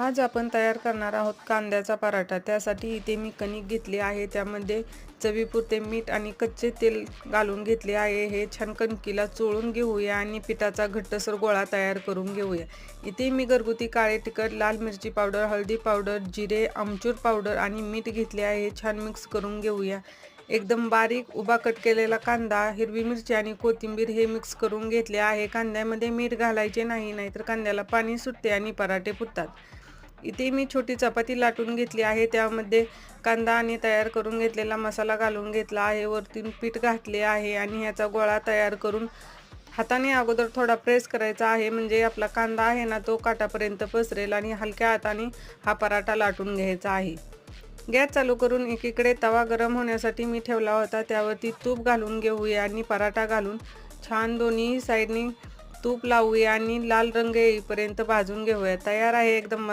आज आपण तयार करणार आहोत कांद्याचा पराठा. त्यासाठी इथे मी कणिक घेतली आहे. त्यामध्ये चवीपुरते मीठ आणि कच्चे तेल घालून घेतले आहे. हे छान कणकीला चोळून घेऊया आणि पिठाचा घट्टसर गोळा तयार करून घेऊया. इथे मी घरगुती काळे तिखट लाल मिरची पावडर हळदी पावडर जिरे आमचूर पावडर आणि मीठ घेतले आहे. हे छान मिक्स करून घेऊया. एकदम बारीक उभा कट केलेला कांदा हिरवी मिरची आणि कोथिंबीर हे मिक्स करून घेतले आहे. कांद्यामध्ये मीठ घालायचे नाही नाहीतर कांद्याला पाणी सुटते आणि पराठे फुटतात. इथे मी छोटी चपाती लाटून घेतली आहे. त्यामध्ये कांदा आणि तयार करून घेतलेला मसाला घालून घेतला आहे. वरतून पीठ घातले आहे आणि ह्याचा गोळा तयार करून हाताने अगोदर थोडा प्रेस करायचा आहे. म्हणजे आपला कांदा आहे ना तो काटापर्यंत पसरेल आणि हलक्या हाताने हा पराठा लाटून घ्यायचा आहे. गॅस चालू करून एकीकडे तवा गरम होण्यासाठी मी ठेवला होता. त्यावरती तूप घालून घेऊया आणि पराठा घालून छान दोन्ही साईडनी तूप लावूया आणि लाल रंग येईपर्यंत भाजून घेऊया. तयार आहे एकदम